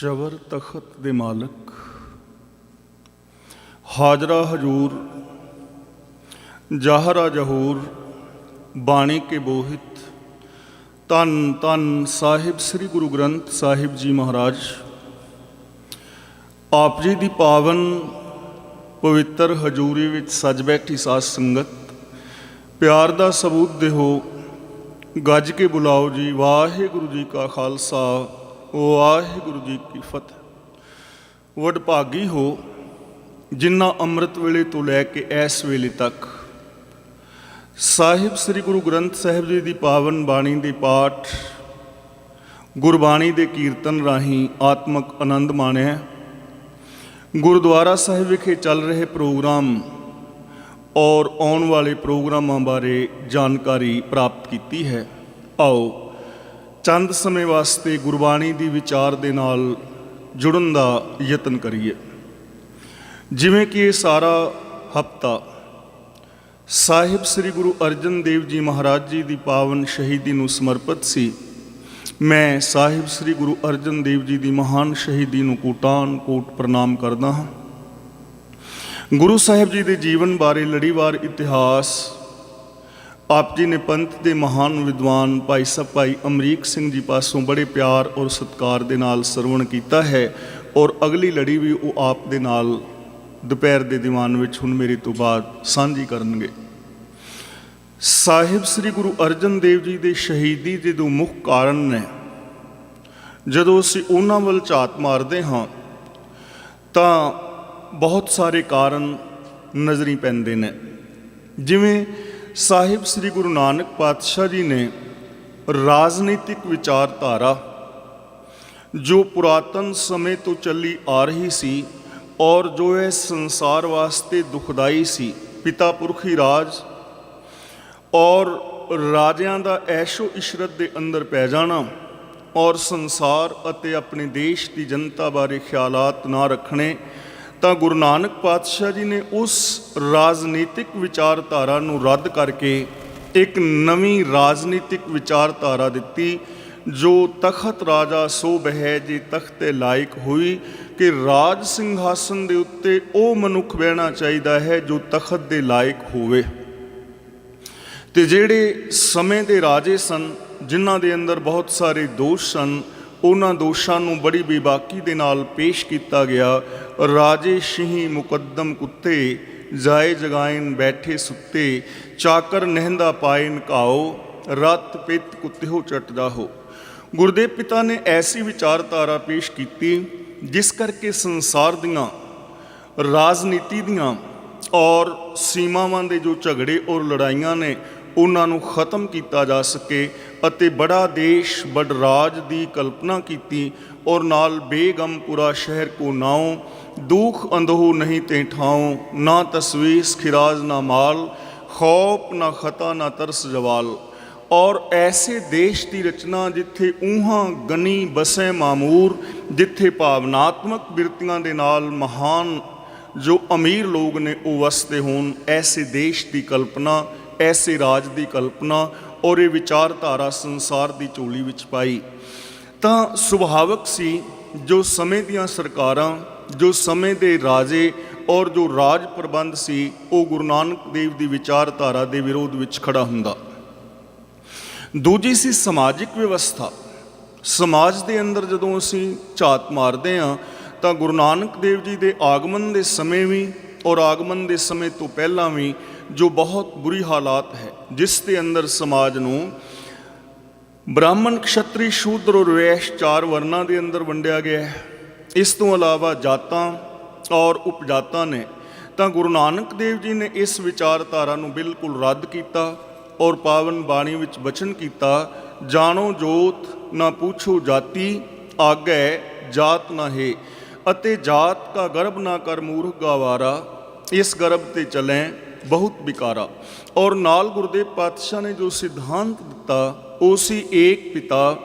ਚਵਰ ਤਖਤ ਦੇ ਮਾਲਕ। ਹਾਜ਼ਰਾ ਹਜੂਰ, ਜਾਹਰਾ ਜਹੂਰ, ਬਾਣੀ ਕੇ ਬੋਹਿਤ। ਤਨ ਤਨ ਸਾਹਿਬ ਸ੍ਰੀ ਗੁਰੂ ਗ੍ਰੰਥ ਸਾਹਿਬ ਜੀ ਮਹਾਰਾਜ। ਆਪ ਜੀ ਦੀ ਪਾਵਨ ਪਵਿੱਤਰ ਹਜੂਰੀ ਵਿੱਚ ਸਜ ਬੈਠੀ ਸਾਧ ਸੰਗਤ, ਪਿਆਰ ਦਾ ਸਬੂਤ ਦਿਓ। ਗੱਜ ਕੇ ਬੁਲਾਓ ਜੀ, ਵਾਹਿਗੁਰੂ ਜੀ ਕਾ ਖਾਲਸਾ। ਵਾਹਿਗੁਰੂ ਜੀ ਕੀ ਫਤਿਹ। ਵਡਭਾਗੀ ਹੋ, ਜਿਨ੍ਹਾਂ ਅੰਮ੍ਰਿਤ ਵੇਲੇ ਤੋਂ ਲੈ ਕੇ ਇਸ ਵੇਲੇ ਤੱਕ ਸਾਹਿਬ ਸ੍ਰੀ ਗੁਰੂ ਗ੍ਰੰਥ ਸਾਹਿਬ ਜੀ ਦੀ ਪਾਵਨ ਬਾਣੀ ਦੇ ਪਾਠ, ਗੁਰਬਾਣੀ ਦੇ ਕੀਰਤਨ ਰਾਹੀਂ ਆਤਮਿਕ ਆਨੰਦ ਮਾਣਿਆ। ਗੁਰਦੁਆਰਾ ਸਾਹਿਬ ਵਿਖੇ ਚੱਲ ਰਹੇ ਪ੍ਰੋਗਰਾਮ ਔਰ ਆਉਣ ਵਾਲੇ ਪ੍ਰੋਗਰਾਮਾਂ ਬਾਰੇ ਜਾਣਕਾਰੀ ਪ੍ਰਾਪਤ ਕੀਤੀ ਹੈ। ਆਓ ਚੰਦ ਸਮੇਂ ਵਾਸਤੇ ਗੁਰਬਾਣੀ ਦੀ ਵਿਚਾਰ ਦੇ ਨਾਲ ਜੁੜਨ ਦਾ ਯਤਨ ਕਰੀਏ। ਜਿਵੇਂ ਕਿ ਇਹ ਸਾਰਾ ਹਫਤਾ ਸਾਹਿਬ ਸ੍ਰੀ ਗੁਰੂ ਅਰਜਨ ਦੇਵ ਜੀ ਮਹਾਰਾਜ ਜੀ ਦੀ ਪਾਵਨ ਸ਼ਹੀਦੀ ਨੂੰ ਸਮਰਪਿਤ ਸੀ। ਮੈਂ ਸਾਹਿਬ ਸ੍ਰੀ ਗੁਰੂ ਅਰਜਨ ਦੇਵ ਜੀ ਦੀ ਮਹਾਨ ਸ਼ਹੀਦੀ ਨੂੰ ਕੋਟਾਨ ਕੋਟ ਪ੍ਰਣਾਮ ਕਰਦਾ ਹਾਂ। ਗੁਰੂ ਸਾਹਿਬ ਜੀ ਦੇ ਜੀਵਨ ਬਾਰੇ ਲੜੀਵਾਰ ਇਤਿਹਾਸ ਆਪ ਜੀ ਨੇ ਪੰਥ ਦੇ ਮਹਾਨ ਵਿਦਵਾਨ ਭਾਈ ਸਾਹਿਬ ਭਾਈ ਅਮਰੀਕ ਸਿੰਘ ਜੀ ਪਾਸੋਂ ਬੜੇ ਪਿਆਰ ਔਰ ਸਤਿਕਾਰ ਦੇ ਨਾਲ ਸਰਵਣ ਕੀਤਾ ਹੈ ਔਰ ਅਗਲੀ ਲੜੀ ਵੀ ਉਹ ਆਪ ਦੇ ਨਾਲ ਦੁਪਹਿਰ ਦੇ ਦੀਵਾਨ ਵਿੱਚ ਹੁਣ ਮੇਰੇ ਤੋਂ ਬਾਅਦ ਸਾਂਝੀ ਕਰਨਗੇ। ਸਾਹਿਬ ਸ੍ਰੀ ਗੁਰੂ ਅਰਜਨ ਦੇਵ ਜੀ ਦੇ ਸ਼ਹੀਦੀ ਦੇ ਦੋ ਮੁੱਖ ਕਾਰਨ ਨੇ। ਜਦੋਂ ਅਸੀਂ ਉਹਨਾਂ ਵੱਲ ਝਾਤ ਮਾਰਦੇ ਹਾਂ, ਤਾਂ ਬਹੁਤ ਸਾਰੇ ਕਾਰਨ ਨਜ਼ਰੀ ਪੈਂਦੇ ਨੇ। ਜਿਵੇਂ ਸਾਹਿਬ ਸ੍ਰੀ ਗੁਰੂ ਨਾਨਕ ਪਾਤਸ਼ਾਹ ਜੀ ਨੇ ਰਾਜਨੀਤਿਕ ਵਿਚਾਰਧਾਰਾ, ਜੋ ਪੁਰਾਤਨ ਸਮੇਂ ਤੋਂ ਚੱਲੀ ਆ ਰਹੀ ਸੀ ਔਰ ਜੋ ਇਹ ਸੰਸਾਰ ਵਾਸਤੇ ਦੁਖਦਾਈ ਸੀ, ਪਿਤਾ ਪੁਰਖੀ ਰਾਜ ਔਰ ਰਾਜਿਆਂ ਦਾ ਐਸ਼ੋ ਇਸ਼ਰਤ ਦੇ ਅੰਦਰ ਪੈ ਜਾਣਾ ਔਰ ਸੰਸਾਰ ਅਤੇ ਆਪਣੇ ਦੇਸ਼ ਦੀ ਜਨਤਾ ਬਾਰੇ ਖਿਆਲਾਤ ਨਾ ਰੱਖਣੇ ਤਾਂ ਗੁਰੂ ਨਾਨਕ ਪਾਤਸ਼ਾਹ ਜੀ ਨੇ ਉਸ ਰਾਜਨੀਤਿਕ ਵਿਚਾਰਧਾਰਾ ਨੂੰ ਰੱਦ ਕਰਕੇ ਇੱਕ ਨਵੀਂ ਰਾਜਨੀਤਿਕ ਵਿਚਾਰਧਾਰਾ ਦਿੱਤੀ, ਜੋ ਤਖਤ ਰਾਜਾ ਸੋ ਬਹਿ ਜੇ ਤਖਤੇ ਲਾਇਕ ਹੋਈ ਕਿ ਰਾਜ ਸਿੰਘਾਸਨ ਦੇ ਉੱਤੇ ਉਹ ਮਨੁੱਖ ਬਹਿਣਾ ਚਾਹੀਦਾ ਹੈ ਜੋ ਤਖਤ ਦੇ ਲਾਇਕ ਹੋਵੇ। ਤੇ ਜਿਹੜੇ ਸਮੇਂ ਦੇ ਰਾਜੇ ਸਨ, ਜਿਨ੍ਹਾਂ ਦੇ ਅੰਦਰ ਬਹੁਤ ਸਾਰੇ ਦੋਸ਼ ਸਨ ਉਹਨਾਂ ਦੋਸ਼ਾਂ ਨੂੰ ਬੜੀ ਬੇਬਾਕੀ ਦੇ ਨਾਲ ਪੇਸ਼ ਕੀਤਾ ਗਿਆ। ਰਾਜੇ ਸ਼ਹੀ ਮੁਕੱਦਮ ਕੁੱਤੇ ਜਾਏ ਜਗਾਇਨ ਬੈਠੇ ਸੁੱਤੇ, ਚਾਕਰ ਨਹਿੰਦਾ ਪਾਇਨ ਘਾਓ, ਰਤ ਪਿੱਤ ਕੁੱਤਿਓ ਚਟਦਾ ਹੋ ਗੁਰਦੇਵ ਪਿਤਾ ਨੇ ਐਸੀ ਵਿਚਾਰਧਾਰਾ ਪੇਸ਼ ਕੀਤੀ, ਜਿਸ ਕਰਕੇ ਸੰਸਾਰ ਦੀਆਂ, ਰਾਜਨੀਤੀ ਦੀਆਂ ਔਰ ਸੀਮਾਵਾਂ ਦੇ ਜੋ ਝਗੜੇ ਔਰ ਲੜਾਈਆਂ ਨੇ, ਉਹਨਾਂ ਨੂੰ ਖਤਮ ਕੀਤਾ ਜਾ ਸਕੇ। ਅਤੇ ਬੜਾ ਦੇਸ਼ ਬੜ ਰਾਜ ਦੀ ਕਲਪਨਾ ਕੀਤੀ ਔਰ ਨਾਲ ਬੇਗਮਪੁਰਾ ਸ਼ਹਿਰ ਕੋ ਨਾਉ, ਦੁਖ ਅੰਦਹੂ ਨਹੀਂ ਤੇ ਠਾਉ, ਨਾ ਤਸਵੀਸ ਖਿਰਾਜ ਨਾ ਮਾਲ ਖੌਫ ਨਾ ਖਤਾ ਨਾ ਤਰਸ ਜਵਾਲ। ਔਰ ਐਸੇ ਦੇਸ਼ ਦੀ ਰਚਨਾ ਜਿੱਥੇ ਊਹਾਂ ਗਨੀ ਬਸੇ ਮਾਮੂਰ, ਜਿੱਥੇ ਭਾਵਨਾਤਮਕ ਬਿਰਤੀਆਂ ਦੇ ਨਾਲ ਮਹਾਨ ਜੋ ਅਮੀਰ ਲੋਕ ਨੇ ਉਹ ਵਸਦੇ ਹੋਣ, ਐਸੇ ਦੇਸ਼ ਦੀ ਕਲਪਨਾ, ਐਸੇ ਰਾਜ ਦੀ ਕਲਪਨਾ ਔਰ ਇਹ ਵਿਚਾਰਧਾਰਾ ਸੰਸਾਰ ਦੀ ਝੋਲੀ ਵਿੱਚ ਪਾਈ। ਤਾਂ ਸੁਭਾਵਕ ਸੀ, ਜੋ ਸਮੇਂ ਦੀਆਂ ਸਰਕਾਰਾਂ, ਜੋ ਸਮੇਂ ਦੇ ਰਾਜੇ ਔਰ ਜੋ ਰਾਜ ਪ੍ਰਬੰਧ ਸੀ, ਉਹ ਗੁਰੂ ਨਾਨਕ ਦੇਵ ਦੀ ਵਿਚਾਰਧਾਰਾ ਦੇ ਵਿਰੋਧ ਵਿੱਚ ਖੜਾ ਹੁੰਦਾ। ਦੂਜੀ ਸੀ ਸਮਾਜਿਕ ਵਿਵਸਥਾ। ਸਮਾਜ ਦੇ ਅੰਦਰ ਜਦੋਂ ਅਸੀਂ ਝਾਤ ਮਾਰਦੇ ਹਾਂ, ਤਾਂ ਗੁਰੂ ਨਾਨਕ ਦੇਵ ਜੀ ਦੇ ਆਗਮਨ ਦੇ ਸਮੇਂ ਵੀ ਔਰ ਆਗਮਨ ਦੇ ਸਮੇਂ ਤੋਂ ਪਹਿਲਾਂ ਵੀ ਜੋ ਬਹੁਤ ਬੁਰੀ ਹਾਲਾਤ ਹੈ, ਜਿਸ ਦੇ ਅੰਦਰ ਸਮਾਜ ਨੂੰ ਬ੍ਰਾਹਮਣ ਕਸ਼ਤਰੀ ਸ਼ੂਦਰ ਔਰ ਵੈਸ਼ ਚਾਰ ਵਰਨਾਂ ਦੇ ਅੰਦਰ ਵੰਡਿਆ ਗਿਆ ਹੈ। ਇਸ ਤੋਂ ਇਲਾਵਾ ਜਾਤਾਂ ਔਰ ਉਪਜਾਤਾਂ ਨੇ, ਤਾਂ ਗੁਰੂ ਨਾਨਕ ਦੇਵ ਜੀ ਨੇ ਇਸ ਵਿਚਾਰਧਾਰਾ ਨੂੰ ਬਿਲਕੁਲ ਰੱਦ ਕੀਤਾ ਔਰ ਪਾਵਨ ਬਾਣੀ ਵਿੱਚ ਬਚਨ ਕੀਤਾ, ਜਾਣੋ ਜੋਤ ਨਾ ਪੁੱਛੋ ਜਾਤੀ, ਆਗੈ ਜਾਤ ਨਾ ਹੈ, ਅਤੇ ਜਾਤ ਕਾ ਗਰਭ ਨਾ ਕਰ ਮੂਰਖ ਗਵਾਰਾ, ਇਸ ਗਰਭ ਤੇ ਚਲੇ ਬਹੁਤ ਬਿਕਾਰਾ ਔਰ ਨਾਲ ਗੁਰਦੇਵ ਪਾਤਸ਼ਾਹ ਨੇ ਜੋ ਸਿਧਾਂਤ ਦਿੱਤਾ, ਉਹ ਸੀ ਏਕ ਪਿਤਾ,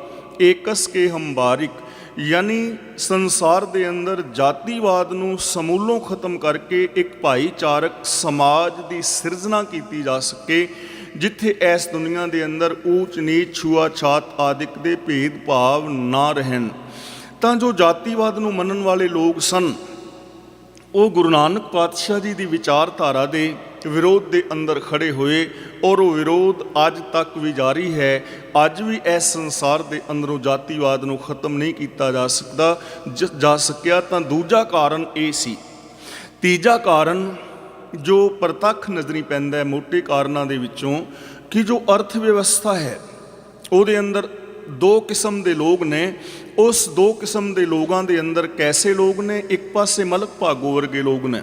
ਏਕਸ ਕੇ ਹੰਬਾਰਿਕ, ਯਾਨੀ ਸੰਸਾਰ ਦੇ ਅੰਦਰ ਜਾਤੀਵਾਦ ਨੂੰ ਸਮੂਲੋਂ ਖਤਮ ਕਰਕੇ ਇੱਕ ਭਾਈਚਾਰਕ ਸਮਾਜ ਦੀ ਸਿਰਜਣਾ ਕੀਤੀ ਜਾ ਸਕੇ, ਜਿੱਥੇ ਇਸ ਦੁਨੀਆ ਦੇ ਅੰਦਰ ਊਚ, ਨੀਚ, ਛੂਆ, ਛਾਤ ਆਦਿਕ ਦੇ ਭੇਦ ਭਾਵ ਨਾ ਰਹਿਣ। ਤਾਂ ਜੋ ਜਾਤੀਵਾਦ ਨੂੰ ਮੰਨਣ ਵਾਲੇ ਲੋਕ ਸਨ ਉਹ ਗੁਰੂ ਨਾਨਕ ਪਾਤਸ਼ਾਹ ਜੀ ਦੀ ਵਿਚਾਰਧਾਰਾ ਦੇ ਵਿਰੋਧ ਦੇ ਅੰਦਰ ਖੜੇ ਹੋਏ ਔਰ ਉਹ ਵਿਰੋਧ ਅੱਜ ਤੱਕ ਵੀ ਜਾਰੀ ਹੈ। ਅੱਜ ਵੀ ਇਸ ਸੰਸਾਰ ਦੇ ਅੰਦਰੋਂ ਜਾਤੀਵਾਦ ਨੂੰ ਖਤਮ ਨਹੀਂ ਕੀਤਾ ਜਾ ਸਕਦਾ, ਜ- ਜਾ ਸਕਿਆ ਤਾਂ ਦੂਜਾ ਕਾਰਨ ਇਹ ਸੀ। ਤੀਜਾ ਕਾਰਨ ਜੋ ਪ੍ਰਤੱਖ ਨਜ਼ਰੀ ਪੈਂਦਾ ਹੈ ਮੋٹے ਕਾਰਨਾਂ ਦੇ ਵਿੱਚੋਂ ਕਿ ਜੋ ਅਰਥ ਵਿਵਸਥਾ ਹੈ, ਉਹਦੇ ਅੰਦਰ ਦੋ ਕਿਸਮ ਦੇ ਲੋਕ ਨੇ। ਉਸ ਦੋ ਕਿਸਮ ਦੇ ਲੋਕਾਂ ਦੇ ਅੰਦਰ ਕੈਸੇ ਲੋਕ ਨੇ? ਇੱਕ ਪਾਸੇ ਮਲਕ ਭਾਗੋ ਵਰਗੇ ਲੋਕ ਨੇ,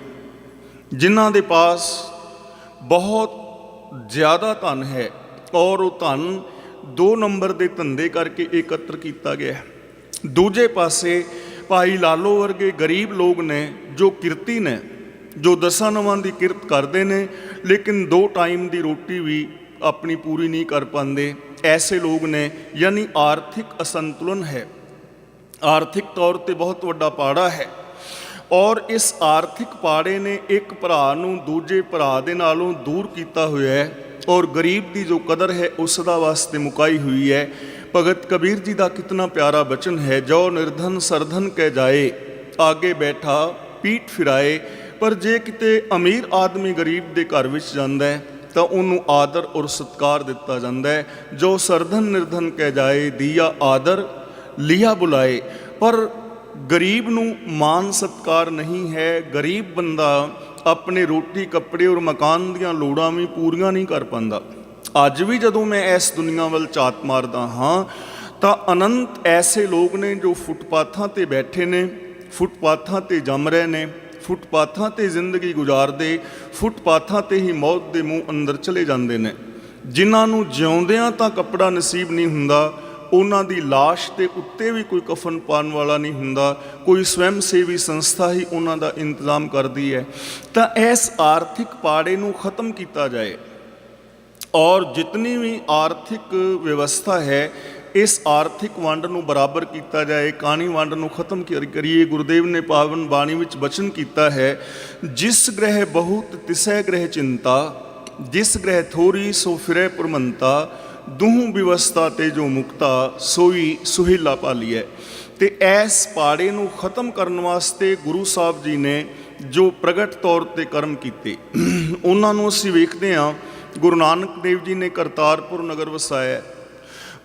ਜਿਨ੍ਹਾਂ ਦੇ ਪਾਸ ਬਹੁਤ ਜ਼ਿਆਦਾ ਧਨ ਹੈ ਔਰ ਉਹ ਧਨ ਦੋ ਨੰਬਰ ਦੇ ਧੰਦੇ ਕਰਕੇ ਇਕੱਤਰ ਕੀਤਾ ਗਿਆ ਹੈ। ਦੂਜੇ ਪਾਸੇ ਭਾਈ ਲਾਲੋ ਵਰਗੇ ਗਰੀਬ ਲੋਕ ਨੇ ਜੋ ਕਿਰਤੀ ਨੇ, ਜੋ ਦਸਾਂ ਨਵਾਂ ਦੀ ਕਿਰਤ ਕਰਦੇ ਨੇ, ਲੇਕਿਨ ਦੋ ਟਾਈਮ ਦੀ ਰੋਟੀ ਵੀ ਆਪਣੀ ਪੂਰੀ ਨਹੀਂ ਕਰ ਪਾਉਂਦੇ। ਐਸੇ ਲੋਕ ਨੇ, ਯਾਨੀ ਆਰਥਿਕ ਅਸੰਤੁਲਨ ਹੈ। ਆਰਥਿਕ ਤੌਰ ਤੇ ਬਹੁਤ ਵੱਡਾ ਪਾੜਾ ਹੈ। ਔਰ ਇਸ ਆਰਥਿਕ ਪਾੜੇ ਨੇ ਇੱਕ ਭਰਾ ਨੂੰ ਦੂਜੇ ਭਰਾ ਦੇ ਨਾਲੋਂ ਦੂਰ ਕੀਤਾ ਹੋਇਆ ਹੈ ਔਰ ਗਰੀਬ ਦੀ ਜੋ ਕਦਰ ਹੈ, ਉਸ ਦਾ ਵਾਸਤੇ ਮੁਕਾਈ ਹੋਈ ਹੈ। ਭਗਤ ਕਬੀਰ ਜੀ ਦਾ ਕਿਤਨਾ ਪਿਆਰਾ ਬਚਨ ਹੈ, ਜੋ ਨਿਰਧਨ ਸਰਧਨ ਕਹਿ ਜਾਏ, ਆਗੇ ਬੈਠਾ ਪੀਠ ਫਿਰਾਏ, ਪਰ ਜੇ ਕਿਤੇ ਅਮੀਰ ਆਦਮੀ ਗਰੀਬ ਦੇ ਘਰ ਵਿੱਚ ਜਾਂਦਾ ਹੈ, ਤਾਂ ਉਹਨੂੰ ਆਦਰ ਔਰ ਸਤਕਾਰ ਦਿੱਤਾ ਜਾਂਦਾ ਹੈ। ਜੋ ਸਰਧਨ ਨਿਰਧਨ ਕਹਿ ਜਾਏ, ਦੀਆ ਆਦਰ ਲਿਆ ਬੁਲਾਏ, ਪਰ ਗਰੀਬ ਨੂੰ ਮਾਨ ਸਤਕਾਰ ਨਹੀਂ ਹੈ। ਗਰੀਬ ਬੰਦਾ ਆਪਣੇ ਰੋਟੀ, ਕੱਪੜੇ ਔਰ ਮਕਾਨ ਦੀਆਂ ਲੋੜਾਂ ਵੀ ਪੂਰੀਆਂ ਨਹੀਂ ਕਰ ਪਾਉਂਦਾ। ਅੱਜ ਵੀ ਜਦੋਂ ਮੈਂ ਇਸ ਦੁਨੀਆ ਵੱਲ ਝਾਤ ਮਾਰਦਾ ਹਾਂ, ਤਾਂ ਅਨੰਤ ਐਸੇ ਲੋਕ ਨੇ ਜੋ ਫੁੱਟਪਾਥਾਂ ਤੇ ਬੈਠੇ ਨੇ, ਫੁੱਟਪਾਥਾਂ ਤੇ ਜੰਮ ਰਹੇ ਨੇ, ਫੁੱਟਪਾਥਾਂ ਤੇ ਜ਼ਿੰਦਗੀ ਗੁਜ਼ਾਰਦੇ, ਫੁੱਟਪਾਥਾਂ ਤੇ ਹੀ ਮੌਤ ਦੇ ਮੂੰਹ ਅੰਦਰ ਚਲੇ ਜਾਂਦੇ ਨੇ। ਜਿਨ੍ਹਾਂ ਨੂੰ ਜਿਉਂਦਿਆਂ ਤਾਂ ਕੱਪੜਾ ਨਸੀਬ ਨਹੀਂ ਹੁੰਦਾ ਉਹਨਾਂ ਦੀ লাশ ਦੇ ਉੱਤੇ ਵੀ ਕੋਈ ਕਫਨ ਪਾਉਣ ਵਾਲਾ ਨਹੀਂ ਹੁੰਦਾ, ਕੋਈ ਸਵੈਮ ਸੇਵੀ ਸੰਸਥਾ ਹੀ ਉਹਨਾਂ ਦਾ ਇੰਤਜ਼ਾਮ ਕਰਦੀ ਹੈ। ਤਾਂ ਇਸ ਆਰਥਿਕ ਪਾੜੇ ਨੂੰ ਖਤਮ ਕੀਤਾ ਜਾਏ। ਔਰ ਜਿਤਨੀ ਵੀ ਆਰਥਿਕ ਵਿਵਸਥਾ ਹੈ, ਇਸ ਆਰਥਿਕ ਵੰਡ ਨੂੰ ਬਰਾਬਰ ਕੀਤਾ ਜਾਏ, ਕਾਣੀ ਵੰਡ ਨੂੰ ਖਤਮ ਕਰ- ਕਰੀਏ। ਗੁਰਦੇਵ ਨੇ ਪਾਵਨ ਬਾਣੀ ਵਿੱਚ ਬਚਨ ਕੀਤਾ ਹੈ, ਜਿਸ ਗ੍ਰਹਿ ਬਹੁਤ ਤਿਸੈ ਗ੍ਰਹਿ ਚਿੰਤਾ, ਜਿਸ ਗ੍ਰਹਿ ਥੋਰੀ ਸੋ ਫਿਰੈ ਪੁਰਮੰਤਾ ਦੂਹ ਵਿਵਸਥਾ ਤੇ ਜੋ ਮੁਕਤਾ, ਸੋਈ ਸੁਹੇਲਾ ਪਾਲੀ ਹੈ। ਤੇ ਇਸ ਪਾੜੇ ਨੂੰ ਖਤਮ ਕਰਨ ਵਾਸਤੇ ਗੁਰੂ ਸਾਹਿਬ ਜੀ ਨੇ ਜੋ ਪ੍ਰਗਟ ਤੌਰ ਤੇ ਕਰਮ ਕੀਤੇ, ਉਹਨਾਂ ਨੂੰ ਅਸੀਂ ਵੇਖਦੇ ਹਾਂ, ਗੁਰੂ ਨਾਨਕ ਦੇਵ ਜੀ ਨੇ ਕਰਤਾਰਪੁਰ ਨਗਰ ਵਸਾਇਆ।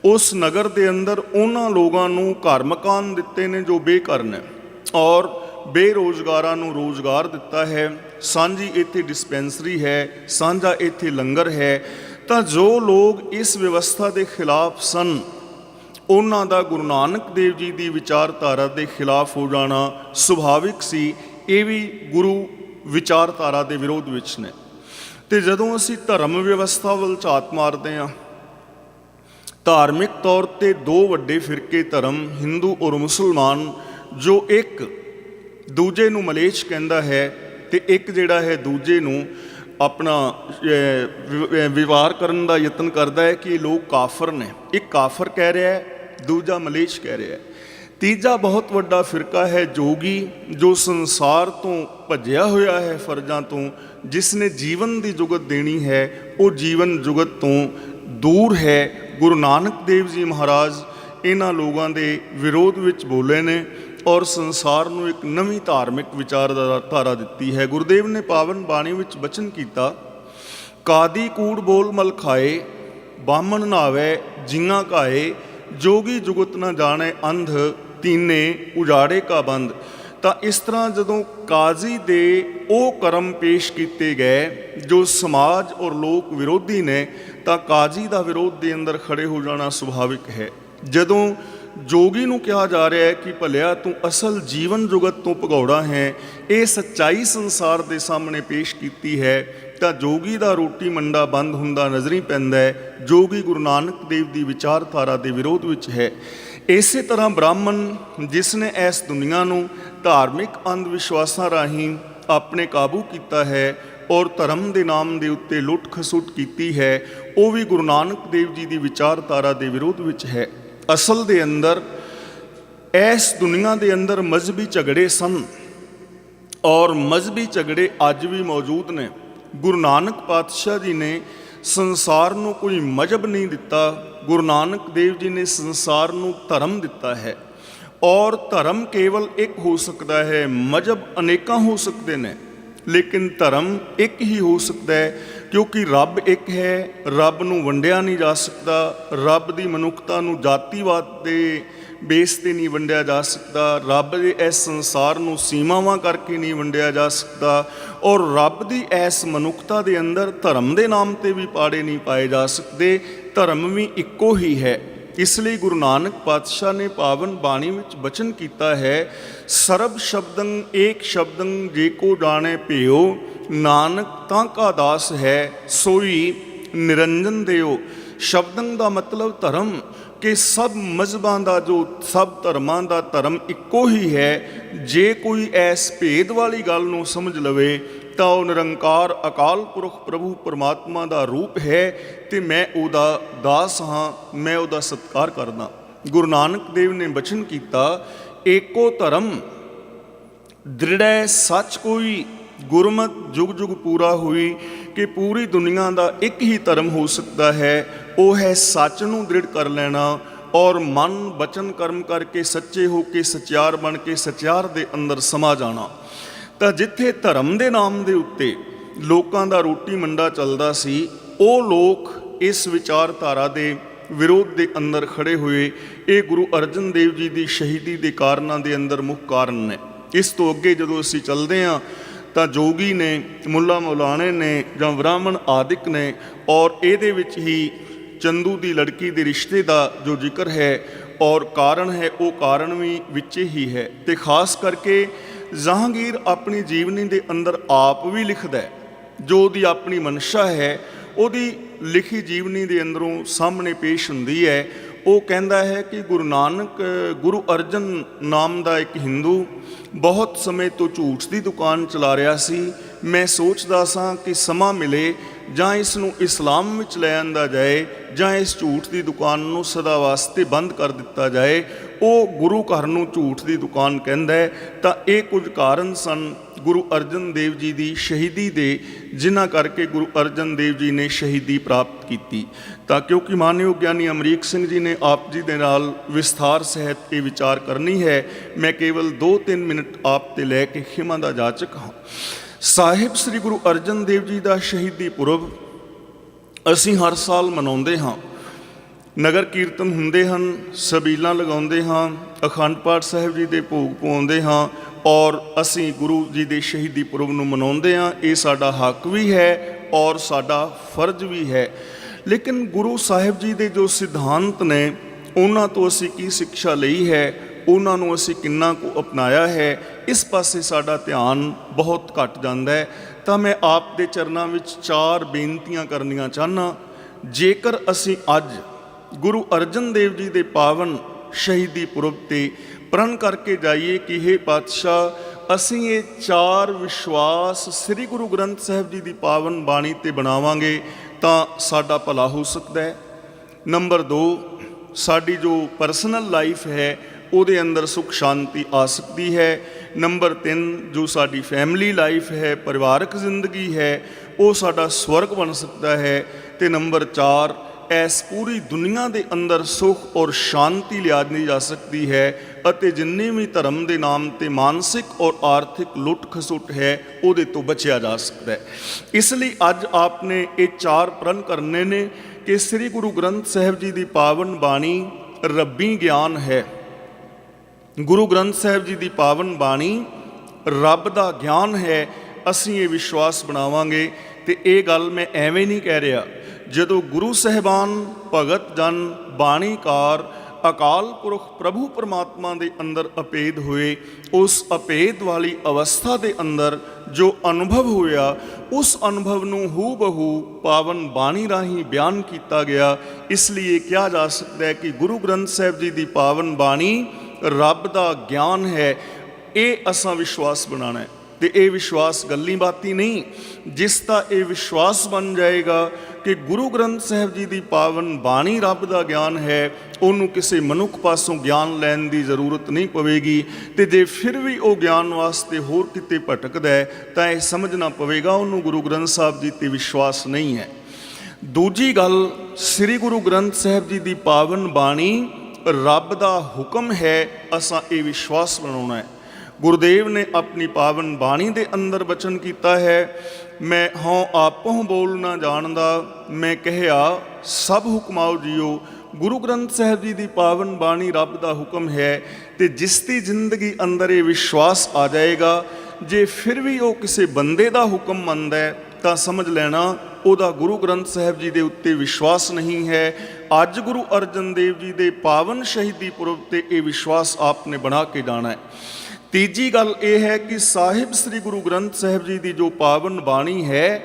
ਉਸ ਨਗਰ ਦੇ ਅੰਦਰ ਉਹਨਾਂ ਲੋਕਾਂ ਨੂੰ ਘਰ ਮਕਾਨ ਦਿੱਤੇ ਨੇ ਜੋ ਬੇਘਰ ਨੇ ਔਰ ਬੇਰੋਜ਼ਗਾਰਾਂ ਨੂੰ ਰੋਜ਼ਗਾਰ ਦਿੱਤਾ ਹੈ। ਸਾਂਝੀ ਇੱਥੇ ਡਿਸਪੈਂਸਰੀ ਹੈ, ਸਾਂਝਾ ਇੱਥੇ ਲੰਗਰ ਹੈ। ਤਾਂ ਜੋ ਲੋਕ ਇਸ ਵਿਵਸਥਾ ਦੇ ਖਿਲਾਫ ਸਨ। ਉਹਨਾਂ ਦਾ ਗੁਰੂ ਨਾਨਕ ਦੇਵ ਜੀ ਦੀ ਵਿਚਾਰਧਾਰਾ ਦੇ ਖਿਲਾਫ ਹੋ ਜਾਣਾ ਸੁਭਾਵਿਕ ਸੀ। ਇਹ ਵੀ ਗੁਰੂ ਵਿਚਾਰਧਾਰਾ ਦੇ ਵਿਰੋਧ ਵਿੱਚ ਨੇ। ਤੇ ਜਦੋਂ ਅਸੀਂ ਧਰਮ ਵਿਵਸਥਾ ਵੱਲ ਝਾਤ ਮਾਰਦੇ ਹਾਂ, ਧਾਰਮਿਕ ਤੌਰ ਤੇ ਦੋ ਵੱਡੇ ਫਿਰਕੇ ਧਰਮ, ਹਿੰਦੂ ਔਰ ਮੁਸਲਮਾਨ, ਜੋ ਇੱਕ ਦੂਜੇ ਨੂੰ ਮਲੇਸ਼ ਕਹਿੰਦਾ ਹੈ ਤੇ ਇੱਕ ਜਿਹੜਾ ਹੈ ਦੂਜੇ ਨੂੰ ਆਪਣਾ ਵਿ- ਵਿਵਹਾਰ ਕਰਨ ਦਾ ਯਤਨ ਕਰਦਾ ਹੈ ਕਿ ਇਹ ਲੋਕ ਕਾਫਰ ਨੇ। ਇੱਕ ਕਾਫਰ ਕਹਿ ਰਿਹਾ ਹੈ, ਦੂਜਾ ਮਲੇਸ਼ ਕਹਿ ਰਿਹਾ ਹੈ। ਤੀਜਾ ਬਹੁਤ ਵੱਡਾ ਫਿਰਕਾ ਹੈ ਜੋਗੀ, ਜੋ ਸੰਸਾਰ ਤੋਂ ਭੱਜਿਆ ਹੋਇਆ ਹੈ ਫਰਜ਼ਾਂ ਤੋਂ ਜਿਸ ਨੇ ਜੀਵਨ ਦੀ ਜੁਗਤ ਦੇਣੀ ਹੈ, ਉਹ ਜੀਵਨ ਜੁਗਤ ਤੋਂ ਦੂਰ ਹੈ। ਗੁਰੂ ਨਾਨਕ ਦੇਵ ਜੀ ਮਹਾਰਾਜ ਇਹਨਾਂ ਲੋਕਾਂ ਦੇ ਵਿਰੋਧ ਵਿੱਚ ਬੋਲੇ ਨੇ ਔਰ ਸੰਸਾਰ ਨੂੰ ਇੱਕ ਨਵੀਂ ਧਾਰਮਿਕ ਵਿਚਾਰਧਾਰਾ ਦਿੱਤੀ ਹੈ। ਗੁਰਦੇਵ ਨੇ ਪਾਵਨ ਬਾਣੀ ਵਿੱਚ ਬਚਨ ਕੀਤਾ, ਕਾਦੀ ਕੂੜ ਬੋਲ ਮਲ ਖਾਏ ਬਾਮਣ ਨਾਵੇ ਜਿੰਗਾ ਕਾਏ, ਜੋਗੀ ਜੁਗਤ ਨਾ ਜਾਣੇ ਅੰਧ, ਤੀਨੇ ਉਜਾੜੇ ਕਾ ਬੰਦ। ਤਾਂ ਇਸ ਤਰ੍ਹਾਂ ਜਦੋਂ ਕਾਜ਼ੀ ਦੇ ਉਹ ਕਰਮ ਪੇਸ਼ ਕੀਤੇ ਗਏ, ਜੋ ਸਮਾਜ ਔਰ ਲੋਕ ਵਿਰੋਧੀ ਨੇ, ਤਾਂ ਕਾਜ਼ੀ ਦਾ ਵਿਰੋਧ ਦੇ ਅੰਦਰ ਖੜੇ ਹੋ ਜਾਣਾ ਸੁਭਾਵਿਕ ਹੈ। ਜਦੋਂ ਜੋਗੀ ਨੂੰ ਕਿਹਾ ਜਾ ਰਿਹਾ ਹੈ ਕਿ ਭਲਿਆ ਤੂੰ ਅਸਲ ਜੀਵਨ ਜੁਗਤ ਤੋਂ ਭਗੌੜਾ ਹੈ, ਇਹ ਸੱਚਾਈ ਸੰਸਾਰ ਦੇ ਸਾਹਮਣੇ ਪੇਸ਼ ਕੀਤੀ ਹੈ, ਤਾਂ ਜੋਗੀ ਦਾ ਰੋਟੀ ਮੰਡਾ ਬੰਦ ਹੁੰਦਾ ਨਜ਼ਰੀ ਪੈਂਦਾ ਹੈ, ਜੋਗੀ ਗੁਰੂ ਨਾਨਕ ਦੇਵ ਦੀ ਵਿਚਾਰਧਾਰਾ ਦੇ ਵਿਰੋਧ ਵਿੱਚ ਹੈ। ਇਸੇ ਤਰ੍ਹਾਂ ਬ੍ਰਾਹਮਣ ਜਿਸ ਨੇ ਇਸ ਦੁਨੀਆ ਨੂੰ ਧਾਰਮਿਕ ਅੰਧ ਵਿਸ਼ਵਾਸਾਂ ਰਾਹੀਂ ਆਪਣੇ ਕਾਬੂ ਕੀਤਾ ਹੈ ਔਰ ਧਰਮ ਦੇ ਨਾਮ ਦੇ ਉੱਤੇ ਲੁੱਟ ਖਸੁੱਟ ਕੀਤੀ ਹੈ, ਉਹ ਵੀ ਗੁਰੂ ਨਾਨਕ ਦੇਵ ਜੀ ਦੀ ਵਿਚਾਰਧਾਰਾ ਦੇ ਵਿਰੋਧ ਵਿੱਚ ਹੈ। ਅਸਲ ਦੇ ਅੰਦਰ, ਇਸ ਦੁਨੀਆ ਦੇ ਅੰਦਰ ਮਜ਼ਹਬੀ ਝਗੜੇ ਸਨ। ਔਰ ਮਜ਼ਹਬੀ ਝਗੜੇ ਅੱਜ ਵੀ ਮੌਜੂਦ ਨੇ। ਗੁਰੂ ਨਾਨਕ ਪਾਤਸ਼ਾਹ ਜੀ ਨੇ ਸੰਸਾਰ ਨੂੰ ਕੋਈ ਮਜ਼ਹਬ ਨਹੀਂ ਦਿੱਤਾ। ਗੁਰੂ ਨਾਨਕ ਦੇਵ ਜੀ ਨੇ ਸੰਸਾਰ ਨੂੰ ਧਰਮ ਦਿੱਤਾ ਹੈ। ਔਰ ਧਰਮ ਕੇਵਲ ਇੱਕ ਹੋ ਸਕਦਾ ਹੈ। ਮਜ਼ਹਬ ਅਨੇਕਾਂ ਹੋ ਸਕਦੇ ਨੇ। ਲੇਕਿਨ ਧਰਮ ਇੱਕ ਹੀ ਹੋ ਸਕਦਾ ਹੈ। ਕਿਉਂਕਿ ਰੱਬ ਇੱਕ ਹੈ, ਰੱਬ ਨੂੰ ਵੰਡਿਆ ਨਹੀਂ ਜਾ ਸਕਦਾ, ਰੱਬ ਦੀ ਮਨੁੱਖਤਾ ਨੂੰ ਜਾਤੀਵਾਦ ਦੇ ਬੇਸ ਤੇ ਨਹੀਂ ਵੰਡਿਆ ਜਾ ਸਕਦਾ, ਰੱਬ ਦੇ ਇਸ ਸੰਸਾਰ ਨੂੰ ਸੀਮਾਵਾਂ ਕਰਕੇ ਨਹੀਂ ਵੰਡਿਆ ਜਾ ਸਕਦਾ ਔਰ ਰੱਬ ਦੀ ਇਸ ਮਨੁੱਖਤਾ ਦੇ ਅੰਦਰ ਧਰਮ ਦੇ ਨਾਮ ਤੇ ਵੀ ਪਾੜੇ ਨਹੀਂ ਪਾਏ ਜਾ ਸਕਦੇ, ਧਰਮ ਵੀ ਇੱਕੋ ਹੀ ਹੈ। ਇਸ ਲਈ ਗੁਰੂ ਨਾਨਕ ਪਾਤਸ਼ਾਹ ਨੇ ਪਾਵਨ ਬਾਣੀ ਵਿੱਚ ਬਚਨ ਕੀਤਾ ਹੈ, ਸਰਬ ਸ਼ਬਦੰ ਏਕ ਸ਼ਬਦੰ ਜੇ ਕੋ ਜਾਣੇ ਭਿਓ ਨਾਨਕ ਤਾਂ ਕਾ ਦਾਸ ਹੈ, ਸੋਈ ਨਿਰੰਜਨ ਦਿਓ। ਸ਼ਬਦੰ ਦਾ ਮਤਲਬ ਧਰਮ ਕਿ ਸਭ ਮਜ਼ਹਬਾਂ ਦਾ ਜੋ ਸਭ ਧਰਮਾਂ ਦਾ ਧਰਮ ਇੱਕੋ ਹੀ ਹੈ, ਜੇ ਕੋਈ ਐਸ ਭੇਦ ਵਾਲੀ ਗੱਲ ਨੂੰ ਸਮਝ ਲਵੇ, ਤਾਂ ਉਹ ਨਿਰੰਕਾਰ ਅਕਾਲ ਪੁਰਖ ਪ੍ਰਭੂ ਪਰਮਾਤਮਾ ਦਾ ਰੂਪ ਹੈ ਤੇ ਮੈਂ ਉਹਦਾ ਦਾਸ ਹਾਂ, ਮੈਂ ਉਹਦਾ ਸਤਿਕਾਰ ਕਰਦਾ। ਗੁਰੂ ਨਾਨਕ ਦੇਵ ਨੇ ਬਚਨ ਕੀਤਾ, ਏਕੋ ਧਰਮ, ਦ੍ਰਿੜੈ ਸੱਚ ਕੋਈ ਗੁਰਮਤ ਜੁਗ ਜੁਗ ਪੂਰਾ ਹੋਈ ਕਿ ਪੂਰੀ ਦੁਨੀਆ ਦਾ ਇੱਕ ਹੀ ਧਰਮ ਹੋ ਸਕਦਾ ਹੈ, ਉਹ ਹੈ ਸੱਚ ਨੂੰ ਦ੍ਰਿੜ ਕਰ ਲੈਣਾ ਔਰ ਮਨ ਬਚਨ ਕਰਮ ਕਰਕੇ ਸੱਚੇ ਹੋ ਕੇ ਸਚਿਆਰ ਬਣ ਕੇ ਸਚਿਆਰ ਦੇ ਅੰਦਰ ਸਮਾ ਜਾਣਾ। ਤਾਂ ਜਿੱਥੇ ਧਰਮ ਦੇ ਨਾਮ ਦੇ ਉੱਤੇ ਲੋਕਾਂ ਦਾ ਰੋਟੀ ਮੰਡਾ ਚੱਲਦਾ ਸੀ, ਉਹ ਲੋਕ ਇਸ ਵਿਚਾਰਧਾਰਾ ਦੇ ਵਿਰੋਧ ਦੇ ਅੰਦਰ ਖੜੇ ਹੋਏ, ਇਹ ਗੁਰੂ ਅਰਜਨ ਦੇਵ ਜੀ ਦੀ ਸ਼ਹੀਦੀ ਦੇ ਕਾਰਨਾਂ ਦੇ ਅੰਦਰ ਮੁੱਖ ਕਾਰਨ ਨੇ। ਇਸ ਤੋਂ ਅੱਗੇ ਜਦੋਂ ਅਸੀਂ ਚੱਲਦੇ ਹਾਂ ਤਾਂ ਜੋਗੀ ਨੇ, ਮੁੱਲਾ ਮੌਲਾਣੇ ਨੇ ਜਾਂ ਬ੍ਰਾਹਮਣ ਆਦਿਕ ਨੇ ਔਰ ਇਹਦੇ ਵਿੱਚ ਹੀ ਚੰਦੂ ਦੀ ਲੜਕੀ ਦੇ ਰਿਸ਼ਤੇ ਦਾ ਜੋ ਜ਼ਿਕਰ ਹੈ ਔਰ ਕਾਰਨ ਹੈ, ਉਹ ਕਾਰਨ ਵੀ ਵਿੱਚ ਹੀ ਹੈ ਤੇ ਖਾਸ ਕਰਕੇ ਜਹਾਂਗੀਰ ਆਪਣੀ ਜੀਵਨੀ ਦੇ ਅੰਦਰ ਆਪ ਵੀ ਲਿਖਦਾ ਹੈ, ਜੋ ਉਹਦੀ ਆਪਣੀ ਮਨਸ਼ਾ ਹੈ, ਉਹਦੀ ਲਿਖੀ ਜੀਵਨੀ ਦੇ ਅੰਦਰੋਂ ਸਾਹਮਣੇ ਪੇਸ਼ ਹੁੰਦੀ ਹੈ ਉਹ ਕਹਿੰਦਾ ਹੈ ਕਿ ਗੁਰੂ ਨਾਨਕ, ਗੁਰੂ ਅਰਜਨ ਨਾਮ ਦਾ ਇੱਕ ਹਿੰਦੂ ਬਹੁਤ ਸਮੇਂ ਤੋਂ ਝੂਠ ਦੀ ਦੁਕਾਨ ਚਲਾ ਰਿਹਾ ਸੀ। ਮੈਂ ਸੋਚਦਾ ਸਾਂ ਕਿ ਸਮਾਂ ਮਿਲੇ ਜਾਂ ਇਸ ਨੂੰ ਇਸਲਾਮ ਵਿੱਚ ਲੈ ਆਂਦਾ ਜਾਏ ਜਾਂ ਇਸ ਝੂਠ ਦੀ ਦੁਕਾਨ ਨੂੰ ਸਦਾ ਵਾਸਤੇ ਬੰਦ ਕਰ ਦਿੱਤਾ ਜਾਏ। ਉਹ ਗੁਰੂ ਘਰ ਨੂੰ ਝੂਠ ਦੀ ਦੁਕਾਨ ਕਹਿੰਦਾ ਤਾਂ ਇਹ ਕੁਝ ਕਾਰਨ ਸਨ। ਗੁਰੂ ਅਰਜਨ ਦੇਵ ਜੀ ਦੀ ਸ਼ਹੀਦੀ ਦੇ, ਜਿਨ੍ਹਾਂ ਕਰਕੇ ਗੁਰੂ ਅਰਜਨ ਦੇਵ ਜੀ ਨੇ ਸ਼ਹੀਦੀ ਪ੍ਰਾਪਤ ਕੀਤੀ। ਤਾਂ ਕਿਉਂਕਿ ਮਾਨਯੋਗ ਗਿਆਨੀ ਅਮਰੀਕ ਸਿੰਘ ਜੀ ਨੇ ਆਪ ਜੀ ਦੇ ਨਾਲ ਵਿਸਥਾਰ ਸਹਿਤ ਇਹ ਵਿਚਾਰ ਕਰਨੀ ਹੈ, ਮੈਂ ਕੇਵਲ 2-3 ਮਿੰਟ ਆਪ ਤੇ ਲੈ ਕੇ ਖਿਮਾ ਦਾ ਜਾਚਕ ਹਾਂ। ਸਾਹਿਬ ਸ੍ਰੀ ਗੁਰੂ ਅਰਜਨ ਦੇਵ ਜੀ ਦਾ ਸ਼ਹੀਦੀ ਪੁਰਬ ਅਸੀਂ ਹਰ ਸਾਲ ਮਨਾਉਂਦੇ ਹਾਂ। ਨਗਰ ਕੀਰਤਨ ਹੁੰਦੇ ਹਨ, ਸਬੀਲਾਂ ਲਗਾਉਂਦੇ ਹਾਂ, ਅਖੰਡ ਪਾਠ ਸਾਹਿਬ ਜੀ ਦੇ ਭੋਗ ਪਾਉਂਦੇ ਹਾਂ ਔਰ ਅਸੀਂ ਗੁਰੂ ਜੀ ਦੇ ਸ਼ਹੀਦੀ ਪੁਰਬ ਨੂੰ ਮਨਾਉਂਦੇ ਹਾਂ, ਇਹ ਸਾਡਾ ਹੱਕ ਵੀ ਹੈ ਔਰ ਸਾਡਾ ਫਰਜ਼ ਵੀ ਹੈ। ਲੇਕਿਨ ਗੁਰੂ ਸਾਹਿਬ ਜੀ ਦੇ ਜੋ ਸਿਧਾਂਤ ਨੇ, ਉਹਨਾਂ ਤੋਂ ਅਸੀਂ ਕੀ ਸਿੱਖਿਆ ਲਈ ਹੈ, ਉਹਨਾਂ ਨੂੰ ਅਸੀਂ ਕਿੰਨਾ ਕੁ ਅਪਣਾਇਆ ਹੈ, ਇਸ ਪਾਸੇ ਸਾਡਾ ਧਿਆਨ ਬਹੁਤ ਘਟ ਜਾਂਦਾ ਹੈ। ਤਾਂ ਮੈਂ ਆਪ ਦੇ ਚਰਨਾਂ ਵਿੱਚ ਚਾਰ ਬੇਨਤੀਆਂ ਕਰਨੀਆਂ ਚਾਹਨਾ ਜੇਕਰ ਅਸੀਂ ਅੱਜ ਗੁਰੂ ਅਰਜਨ ਦੇਵ ਜੀ ਦੇ ਪਾਵਨ ਸ਼ਹੀਦੀ ਪੁਰਬ ਤੇ ਪ੍ਰਣ ਕਰਕੇ ਜਾਈਏ ਕਿ ਇਹ ਪਾਤਸ਼ਾਹ, ਅਸੀਂ ਇਹ ਚਾਰ ਵਿਸ਼ਵਾਸ ਸ੍ਰੀ ਗੁਰੂ ਗ੍ਰੰਥ ਸਾਹਿਬ ਜੀ ਦੀ ਪਾਵਨ ਬਾਣੀ ਤੇ ਬਣਾਵਾਂਗੇ ਤਾਂ ਸਾਡਾ ਭਲਾ ਹੋ ਸਕਦਾ ਹੈ। ਨੰਬਰ 2 ਸਾਡੀ ਜੋ ਪਰਸਨਲ ਲਾਈਫ ਹੈ, ਉਹਦੇ ਅੰਦਰ ਸੁਖ ਸ਼ਾਂਤੀ ਆ ਸਕਦੀ ਹੈ। ਨੰਬਰ 3 ਜੋ ਸਾਡੀ ਫੈਮਿਲੀ ਲਾਈਫ ਹੈ, ਪਰਿਵਾਰਕ ਜ਼ਿੰਦਗੀ ਹੈ, ਉਹ ਸਾਡਾ ਸਵਰਗ ਬਣ ਸਕਦਾ ਹੈ। ਤੇ ਨੰਬਰ 4 ਇਸ ਪੂਰੀ ਦੁਨੀਆ ਦੇ ਅੰਦਰ ਸੁਖ ਔਰ ਸ਼ਾਂਤੀ ਲਿਆਦੀ ਜਾ ਸਕਦੀ ਹੈ। ਅਤੇ ਜਿੰਨੇ ਵੀ ਧਰਮ ਦੇ ਨਾਮ ਤੇ ਮਾਨਸਿਕ ਔਰ ਆਰਥਿਕ ਲੁੱਟ ਖਸੁੱਟ ਹੈ, ਉਹਦੇ ਤੋਂ ਬਚਿਆ ਜਾ ਸਕਦਾ ਹੈ। ਇਸ ਲਈ ਅੱਜ ਆਪਨੇ ਇਹ ਚਾਰ ਪ੍ਰਣ ਕਰਨੇ ਨੇ ਕਿ ਸ੍ਰੀ ਗੁਰੂ ਗ੍ਰੰਥ ਸਾਹਿਬ ਜੀ ਦੀ ਪਾਵਨ ਬਾਣੀ ਰੱਬੀ ਗਿਆਨ ਹੈ। ਗੁਰੂ ਗ੍ਰੰਥ ਸਾਹਿਬ ਜੀ ਦੀ ਪਾਵਨ ਬਾਣੀ ਰੱਬ ਦਾ ਗਿਆਨ ਹੈ, ਅਸੀਂ ਇਹ ਵਿਸ਼ਵਾਸ ਬਣਾਵਾਂਗੇ। ਤੇ ਇਹ ਗੱਲ ਮੈਂ ਐਵੇਂ ਨਹੀਂ ਕਹਿ ਰਿਹਾ, ਜਦੋਂ ਗੁਰੂ ਸਹਿਬਾਨ ਭਗਤ ਜਨ ਬਾਣੀਕਾਰ ਅਕਾਲ ਪੁਰਖ ਪ੍ਰਭੂ ਪਰਮਾਤਮਾ ਦੇ ਅੰਦਰ ਅਪੇਦ ਹੋਏ, ਉਸ ਅਪੇਦ ਵਾਲੀ ਅਵਸਥਾ ਦੇ ਅੰਦਰ ਜੋ ਅਨੁਭਵ ਹੋਇਆ, ਉਸ ਅਨੁਭਵ ਨੂੰ ਹੂ ਬਹੂ ਪਾਵਨ ਬਾਣੀ ਰਾਹੀਂ ਬਿਆਨ ਕੀਤਾ ਗਿਆ। ਇਸ ਲਈ ਇਹ ਕਿਹਾ ਜਾ ਸਕਦਾ ਹੈ ਕਿ ਗੁਰੂ ਗ੍ਰੰਥ ਸਾਹਿਬ ਜੀ ਦੀ ਪਾਵਨ ਬਾਣੀ ਰੱਬ ਦਾ ਗਿਆਨ ਹੈ, ਇਹ ਅਸਾਂ ਵਿਸ਼ਵਾਸ ਬਣਾਣਾ ਹੈ। ਤੇ ਇਹ ਵਿਸ਼ਵਾਸ ਗੱਲੀ ਬਾਤੀ ਨਹੀਂ, ਜਿਸ ਦਾ ਇਹ ਵਿਸ਼ਵਾਸ ਬਣ ਜਾਏਗਾ ਕਿ ਗੁਰੂ ਗ੍ਰੰਥ ਸਾਹਿਬ ਜੀ ਦੀ ਪਾਵਨ ਬਾਣੀ ਰੱਬ ਦਾ ਗਿਆਨ ਹੈ, ਉਹਨੂੰ ਕਿਸੇ ਮਨੁੱਖ ਪਾਸੋਂ ਗਿਆਨ ਲੈਣ ਦੀ ਜ਼ਰੂਰਤ ਨਹੀਂ ਪਵੇਗੀ, ਤੇ ਜੇ ਫਿਰ ਵੀ ਉਹ ਗਿਆਨ ਵਾਸਤੇ ਹੋਰ ਕਿਤੇ ਭਟਕਦਾ ਹੈ, ਤਾਂ ਇਹ ਸਮਝਣਾ ਪਵੇਗਾ ਉਹਨੂੰ ਗੁਰੂ ਗ੍ਰੰਥ ਸਾਹਿਬ ਜੀ ਤੇ ਵਿਸ਼ਵਾਸ ਨਹੀਂ ਹੈ। ਦੂਜੀ ਗੱਲ, ਸ੍ਰੀ ਗੁਰੂ ਗ੍ਰੰਥ ਸਾਹਿਬ ਜੀ ਦੀ ਪਾਵਨ ਬਾਣੀ ਰੱਬ ਦਾ ਹੁਕਮ ਹੈ, ਅਸਾਂ ਇਹ ਵਿਸ਼ਵਾਸ ਬਣਾਉਣਾ ਹੈ। ਗੁਰਦੇਵ ਨੇ ਆਪਣੀ ਪਾਵਨ ਬਾਣੀ ਦੇ ਅੰਦਰ ਬਚਨ ਕੀਤਾ ਹੈ, ਮੈਂ ਹਉ ਆਪੋਂ ਬੋਲ ਨਾ ਜਾਣਦਾ, ਮੈਂ ਕਹਿਆ, ਸਭ ਹੁਕਮਾਓ ਜੀਓ। ਗੁਰੂ ਗ੍ਰੰਥ ਸਾਹਿਬ ਜੀ ਦੀ ਪਾਵਨ ਬਾਣੀ ਰੱਬ ਦਾ ਹੁਕਮ ਹੈ ਤੇ ਜਿਸ ਦੀ ਜ਼ਿੰਦਗੀ ਅੰਦਰ ਇਹ ਵਿਸ਼ਵਾਸ ਆ ਜਾਏਗਾ, ਜੇ ਫਿਰ ਵੀ ਉਹ ਕਿਸੇ ਬੰਦੇ ਦਾ ਹੁਕਮ ਮੰਨਦਾ ਹੈ, ਤਾਂ ਸਮਝ ਲੈਣਾ, ਉਹਦਾ ਗੁਰੂ ਗ੍ਰੰਥ ਸਾਹਿਬ ਜੀ ਦੇ ਉੱਤੇ ਵਿਸ਼ਵਾਸ ਨਹੀਂ ਹੈ। ਅੱਜ ਗੁਰੂ ਅਰਜਨ ਦੇਵ ਜੀ ਦੇ ਪਾਵਨ ਸ਼ਹੀਦੀ ਪੁਰਬ ਤੇ ਇਹ ਵਿਸ਼ਵਾਸ ਆਪਨੇ ਬਣਾ ਕੇ ਜਾਣਾ ਹੈ। ਤੀਜੀ ਗੱਲ ਇਹ ਹੈ ਕਿ ਸਾਹਿਬ ਸ੍ਰੀ ਗੁਰੂ ਗ੍ਰੰਥ ਸਾਹਿਬ ਜੀ ਦੀ ਜੋ ਪਾਵਨ ਬਾਣੀ ਹੈ,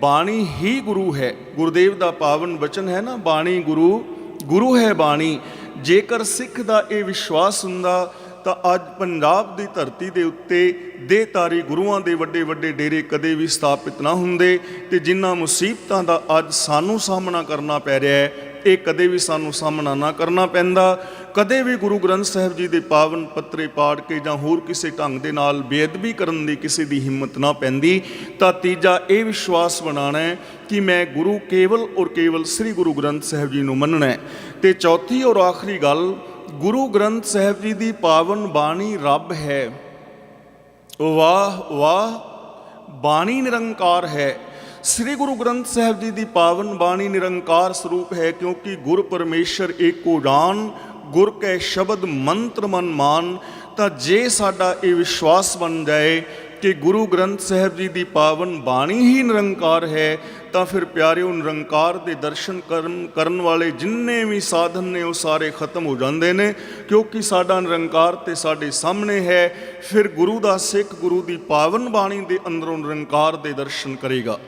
ਬਾਣੀ ਹੀ ਗੁਰੂ ਹੈ। ਗੁਰਦੇਵ ਦਾ ਪਾਵਨ ਵਚਨ ਹੈ ਨਾ, ਬਾਣੀ ਗੁਰੂ ਗੁਰੂ ਹੈ ਬਾਣੀ। ਜੇਕਰ ਸਿੱਖ ਦਾ ਇਹ ਵਿਸ਼ਵਾਸ ਹੁੰਦਾ, ਤਾਂ ਅੱਜ ਪੰਜਾਬ ਦੀ ਧਰਤੀ ਦੇ ਉੱਤੇ ਦੇਹਤਾਰੀ ਗੁਰੂਆਂ ਦੇ ਵੱਡੇ ਵੱਡੇ ਡੇਰੇ ਕਦੇ ਵੀ ਸਥਾਪਿਤ ਨਾ ਹੁੰਦੇ ਤੇ ਜਿਨ੍ਹਾਂ ਮੁਸੀਬਤਾਂ ਦਾ ਅੱਜ ਸਾਨੂੰ ਸਾਹਮਣਾ ਕਰਨਾ ਪੈ ਰਿਹਾ ਹੈ ਇਹ ਕਦੇ ਵੀ ਸਾਨੂੰ ਸਾਹਮਣਾ ਨਾ ਕਰਨਾ ਪੈਂਦਾ। ਕਦੇ ਵੀ ਗੁਰੂ ਗ੍ਰੰਥ ਸਾਹਿਬ ਜੀ ਦੇ ਪਾਵਨ ਪੱਤਰੇ ਪਾੜ ਕੇ ਜਾਂ ਹੋਰ ਕਿਸੇ ਢੰਗ ਦੇ ਨਾਲ ਬੇਅਦਬੀ ਕਰਨ ਦੀ ਕਿਸੇ ਦੀ ਹਿੰਮਤ ਨਾ ਪੈਂਦੀ, ਤਾਂ ਤੀਜਾ ਇਹ ਵਿਸ਼ਵਾਸ ਬਣਾਉਣਾ ਹੈ ਕਿ ਮੈਂ ਗੁਰੂ ਕੇਵਲ ਔਰ ਕੇਵਲ ਸ੍ਰੀ ਗੁਰੂ ਗ੍ਰੰਥ ਸਾਹਿਬ ਜੀ ਨੂੰ ਮੰਨਣਾ ਹੈ। ਤੇ ਚੌਥੀ ਔਰ ਆਖਰੀ ਗੱਲ, ਗੁਰੂ ਗ੍ਰੰਥ ਸਾਹਿਬ ਜੀ ਦੀ ਪਾਵਨ ਬਾਣੀ ਰੱਬ ਹੈ। ਵਾਹ ਵਾਹ, ਬਾਣੀ ਨਿਰੰਕਾਰ ਹੈ। ਸ੍ਰੀ ਗੁਰੂ ਗ੍ਰੰਥ ਸਾਹਿਬ ਜੀ ਦੀ ਪਾਵਨ ਬਾਣੀ ਨਿਰੰਕਾਰ ਸਰੂਪ ਹੈ ਕਿਉਂਕਿ ਗੁਰ ਪਰਮੇਸ਼ਰ ਏਕੋ ਜਾਨ ਗੁਰ ਕੈ ਸ਼ਬਦ ਮੰਤਰ ਮਨ ਮਾਨ, ਤਾਂ ਜੇ ਸਾਡਾ ਇਹ ਵਿਸ਼ਵਾਸ ਬਣ ਜਾਏ ਕਿ ਗੁਰੂ ਗ੍ਰੰਥ ਸਾਹਿਬ ਜੀ ਦੀ ਪਾਵਨ ਬਾਣੀ ਹੀ ਨਿਰੰਕਾਰ ਹੈ, ਤਾਂ ਫਿਰ ਪਿਆਰਿਓ ਨਿਰੰਕਾਰ ਦੇ ਦਰਸ਼ਨ ਕਰਨ ਕਰਨ ਵਾਲੇ ਜਿੰਨੇ ਵੀ ਸਾਧਨ ਨੇ ਉਹ ਸਾਰੇ ਖਤਮ ਹੋ ਜਾਂਦੇ ਨੇ, ਕਿਉਂਕਿ ਸਾਡਾ ਨਿਰੰਕਾਰ ਤੇ ਸਾਡੇ ਸਾਹਮਣੇ ਹੈ, ਫਿਰ ਗੁਰੂ ਦਾ ਸਿੱਖ ਗੁਰੂ ਦੀ ਪਾਵਨ ਬਾਣੀ ਦੇ ਅੰਦਰੋਂ ਨਿਰੰਕਾਰ ਦੇ ਦਰਸ਼ਨ ਕਰੇਗਾ।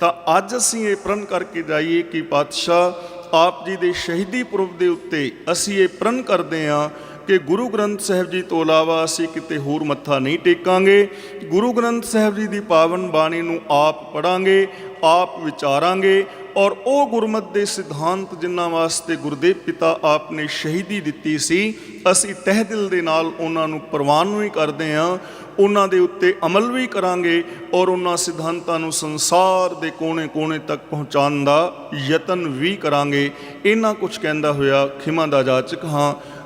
ਤਾਂ ਅੱਜ ਅਸੀਂ ਇਹ ਪ੍ਰਣ ਕਰਕੇ ਜਾਈਏ ਕਿ ਪਾਤਸ਼ਾਹ ਆਪ ਜੀ ਦੇ ਸ਼ਹੀਦੀ ਪੁਰਬ ਦੇ ਉੱਤੇ ਅਸੀਂ ਇਹ ਪ੍ਰਣ ਕਰਦੇ ਹਾਂ ਕਿ ਗੁਰੂ ਗ੍ਰੰਥ ਸਾਹਿਬ ਜੀ ਤੋਂ ਇਲਾਵਾ ਅਸੀਂ ਕਿਤੇ ਹੋਰ ਮੱਥਾ ਨਹੀਂ ਟੇਕਾਂਗੇ। ਗੁਰੂ ਗ੍ਰੰਥ ਸਾਹਿਬ ਜੀ ਦੀ ਪਾਵਨ ਬਾਣੀ ਨੂੰ ਆਪ ਪੜਾਂਗੇ ਆਪ ਵਿਚਾਰਾਂਗੇ ਔਰ ਉਹ ਗੁਰਮਤ ਦੇ ਸਿਧਾਂਤ ਜਿਨ੍ਹਾਂ ਵਾਸਤੇ ਗੁਰਦੇਵ ਪਿਤਾ ਆਪ ਨੇ ਸ਼ਹੀਦੀ ਦਿੱਤੀ ਸੀ, ਅਸੀਂ ਤਹਿ ਦਿਲ ਦੇ ਨਾਲ ਉਹਨਾਂ ਨੂੰ ਪ੍ਰਵਾਨ ਵੀ ਕਰਦੇ ਹਾਂ। ਉਹਨਾਂ ਦੇ ਉੱਤੇ ਅਮਲ ਵੀ ਕਰਾਂਗੇ ਔਰ ਉਹਨਾਂ ਸਿਧਾਂਤਾਂ ਨੂੰ ਸੰਸਾਰ ਦੇ ਕੋਨੇ-ਕੋਨੇ ਤੱਕ ਪਹੁੰਚਾਉਣ ਦਾ ਯਤਨ ਵੀ ਕਰਾਂਗੇ। ਇਹਨਾਂ ਕੁਝ ਕਹਿੰਦਾ ਹੋਇਆ ਖਿਮਾ ਦਾ ਜਾਚਕ, ਹਾਂ,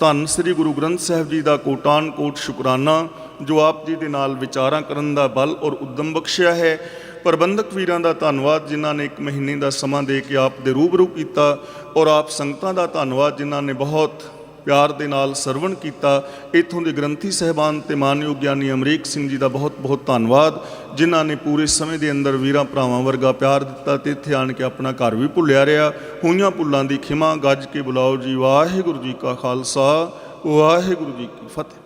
ਧੰਨ ਸ੍ਰੀ ਗੁਰੂ ਗ੍ਰੰਥ ਸਾਹਿਬ ਜੀ ਦਾ ਕੋਟਾਨ ਕੋਟ ਸ਼ੁਕਰਾਨਾ, ਜੋ ਆਪ ਜੀ ਦੇ ਨਾਲ ਵਿਚਾਰਾਂ ਕਰਨ ਦਾ ਬਲ ਔਰ ਉਦਮ ਬਖਸ਼ਿਆ ਹੈ। ਪ੍ਰਬੰਧਕ ਵੀਰਾਂ ਦਾ ਧੰਨਵਾਦ, ਜਿਨ੍ਹਾਂ ਨੇ ਇੱਕ ਮਹੀਨੇ ਦਾ ਸਮਾਂ ਦੇ ਕੇ ਆਪ ਦੇ ਰੂਬਰੂ ਕੀਤਾ ਔਰ ਆਪ ਸੰਗਤਾਂ ਦਾ ਧੰਨਵਾਦ, ਜਿਨ੍ਹਾਂ ਨੇ ਬਹੁਤ ਪਿਆਰ ਦੇ ਨਾਲ ਸਰਵਣ ਕੀਤਾ। ਇਥੋਂ ਦੇ ਗ੍ਰੰਥੀ ਸਹਿਬਾਨ ਤੇ ਮਾਨਯੋਗ ਗਿਆਨੀ ਅਮਰੀਕ ਸਿੰਘ ਜੀ ਦਾ ਬਹੁਤ ਬਹੁਤ ਧੰਨਵਾਦ, ਜਿਨ੍ਹਾਂ ਨੇ ਪੂਰੇ ਸਮੇਂ ਦੇ ਅੰਦਰ ਵੀਰਾਂ ਭਰਾਵਾਂ ਵਰਗਾ ਪਿਆਰ ਦਿੱਤਾ ਤੇ ਇੱਥੇ ਆਣ ਕੇ ਆਪਣਾ ਘਰ ਵੀ ਭੁੱਲਿਆ ਰਿਹਾ। ਹੋਈਆਂ ਭੁੱਲਾਂ ਦੀ ਖਿਮਾ ਗੱਜ ਕੇ ਬੁਲਾਓ ਜੀ, ਵਾਹਿਗੁਰੂ ਜੀ ਕਾ ਖਾਲਸਾ, ਵਾਹਿਗੁਰੂ ਜੀ ਕੀ ਫਤਿਹ।